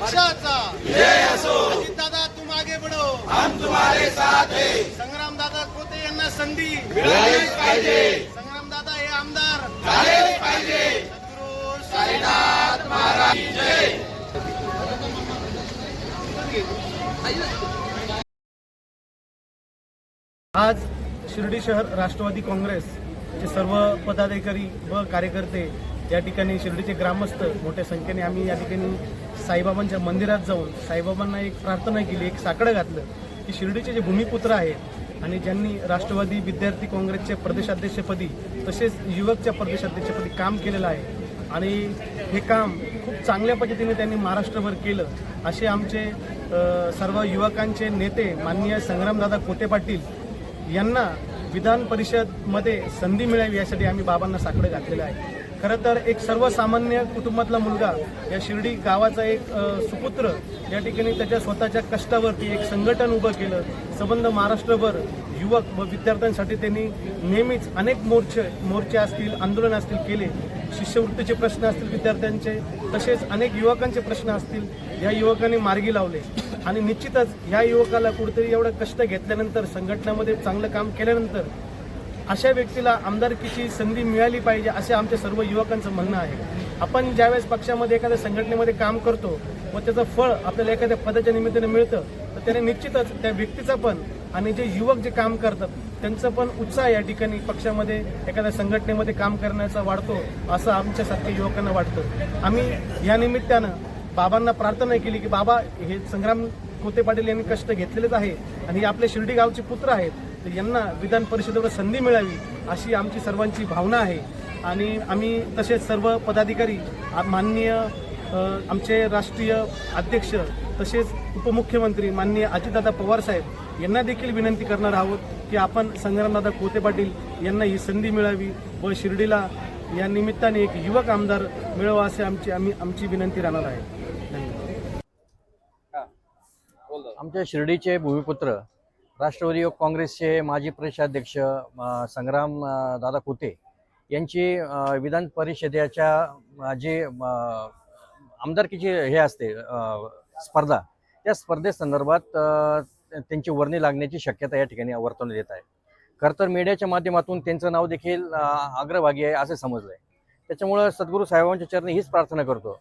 पक्षाचा. दादा तुम आगे बढो. हम तुम्हारे साथ हैं. संग्राम दादा कोते यांना संधी. मिळालीच पाहिजे. संग्राम दादा हे आमदार. झालेच पाहिजे. सद्गुरू साईनाथ महाराज की जय. आज शिर्डी शहर राष्ट्रवादी काँग्रेसचे सर्व पदाधिकारी व कार्यकर्ते या ठिकाणी शिर्डीचे ग्रामस्थ मोठ्या संख्येने आम्ही या ठिकाणी साईबाबांच्या मंदिरात जाऊन साईबाबांना एक प्रार्थना केली एक साकडं घातलं की शिर्डीचे जे भूमिपुत्र आहेत आणि ज्यांनी राष्ट्रवादी विद्यार्थी काँग्रेसचे प्रदेशाध्यक्षपदी तसेच युवकच्या प्रदेशाध्यक्षपदी काम केलेलं आहे आणि हे काम खूप चांगल्या पद्धतीने त्यांनी महाराष्ट्रभर केलं असे आमचे सर्व युवकांचे नेते माननीय संग्रामदादा कोते पाटील यांना विधान परिषदमध्ये संधी मिळावी यासाठी आम्ही बाबांना साकडं घातलेलं आहे. खरं तर एक सर्वसामान्य कुटुंबातला मुलगा या शिर्डी गावाचा एक सुपुत्र या ठिकाणी त्याच्या स्वतःच्या कष्टावरती एक संघटन उभं केलं. संबंध महाराष्ट्रभर युवक व विद्यार्थ्यांसाठी त्यांनी नेहमीच अनेक मोर्चे मोर्चे असतील आंदोलन असतील केले. शिष्यवृत्तीचे प्रश्न असतील विद्यार्थ्यांचे तसेच अनेक युवकांचे प्रश्न असतील या युवकांनी मार्गी लावले. आणि निश्चितच ह्या युवकाला कुठेतरी एवढं कष्ट घेतल्यानंतर संघटनेमध्ये चांगलं काम केल्यानंतर अशा व्यक्तीला आमदारकीची संधी मिळाली पाहिजे असे आमच्या सर्व युवकांचं म्हणणं आहे. आपण ज्यावेळेस पक्षामध्ये एखाद्या संघटनेमध्ये काम करतो व त्याचं फळ आपल्याला एखाद्या पदाच्या निमित्ताने मिळतं तर त्याने निश्चितच त्या व्यक्तीचा पण आणि जे युवक जे काम करतात त्यांचं पण उत्साह या ठिकाणी पक्षामध्ये एखाद्या संघटनेमध्ये काम करण्याचा वाढतो असं आमच्यासारख्या युवकांना वाटतं. आम्ही या निमित्तानं बाबांना प्रार्थना केली की बाबा हे संग्राम कोते पाटील यांनी कष्ट घेतलेलेच आहे आणि हे आपले शिर्डी गावचे पुत्र आहेत. तर यांना विधान परिषदेवर संधी मिळावी अशी आमची सर्वांची भावना आहे. आणि आम्ही तसेच सर्व पदाधिकारी माननीय आमचे राष्ट्रीय अध्यक्ष तसेच उपमुख्यमंत्री माननीय अजितदादा पवार साहेब यांना देखील विनंती करणार आहोत की आपण संग्रामदादा कोते पाटील यांना ही संधी मिळावी व शिर्डीला या निमित्ताने एक युवक आमदार मिळावा असे आमची आम्ही आमची विनंती राहणार आहे. धन्यवाद. आमच्या शिर्डीचे भूमिपुत्र राष्ट्रवादी युवक काँग्रेसचे माजी प्रदेशाध्यक्ष संग्राम दादा कुते यांची विधान परिषदेच्या जे आमदारकीची हे असते स्पर्धा. त्या स्पर्धेसंदर्भात त्यांची वर्णी लागण्याची शक्यता या ठिकाणी वर्तवण्यात येत आहे. खरं तर मीडियाच्या माध्यमातून त्यांचं नाव देखील अग्रभागी आहे असं समजलं आहे त्याच्यामुळं सद्गुरू साहेबांच्या चरणी हीच प्रार्थना करतो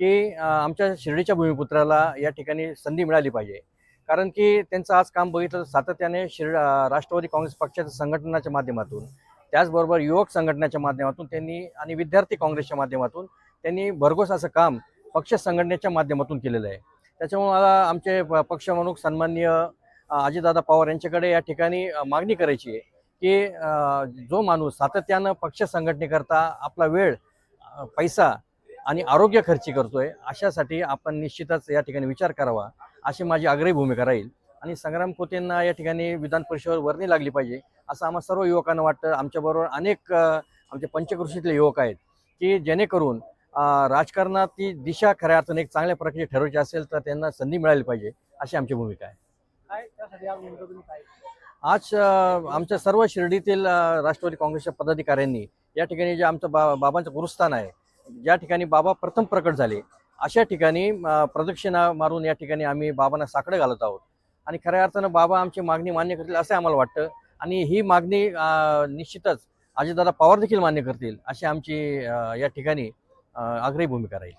की आमच्या शिर्डीच्या भूमिपुत्राला या ठिकाणी संधी मिळाली पाहिजे. कारण की त्यांचं आज काम बघितलं तर सातत्याने शिर राष्ट्रवादी काँग्रेस पक्षाच्या संघटनाच्या माध्यमातून त्याचबरोबर युवक संघटनेच्या माध्यमातून त्यांनी आणि विद्यार्थी काँग्रेसच्या माध्यमातून त्यांनी भरघोस असं काम पक्ष संघटनेच्या माध्यमातून केलेलं आहे. त्याच्यामुळे मला आमचे प- पक्षप्रमुख सन्माननीय अजितदादा पवार यांच्याकडे या ठिकाणी मागणी करायची आहे की जो माणूस सातत्यानं पक्ष संघटनेकरता आपला वेळ पैसा आणि आरोग्य खर्ची करतोय अशासाठी आपण निश्चितच या ठिकाणी विचार करावा. अशी माझी आग्रही भूमिका राहील. आणि संग्राम खोतेंना या ठिकाणी विधान परिषदेवर वर्णी लागली पाहिजे असं आम्हा सर्व युवकांना वाटतं. आमच्याबरोबर अनेक आमचे पंचकृषीतले युवक आहेत की जेणेकरून राजकारणात ती दिशा खऱ्या अर्थाने एक चांगल्या प्रकारची ठरवायची असेल तर त्यांना संधी मिळाली पाहिजे अशी आमची भूमिका आहे. आज आमच्या सर्व शिर्डीतील राष्ट्रवादी काँग्रेसच्या पदाधिकाऱ्यांनी या ठिकाणी जे आमचं बा बाबांचं गुरुस्थान आहे ज्या ठिकाणी बाबा प्रथम प्रकट झाले अशा ठिकाणी प्रदक्षिणा मारून या ठिकाणी आम्ही बाबांना साकडं घालत आहोत. आणि खऱ्या अर्थानं बाबा आमची मागणी मान्य करतील असं आम्हाला वाटतं. आणि ही मागणी निश्चितच अजितदादा पवार देखील मान्य करतील अशी आमची या ठिकाणी आग्रही भूमिका राहील.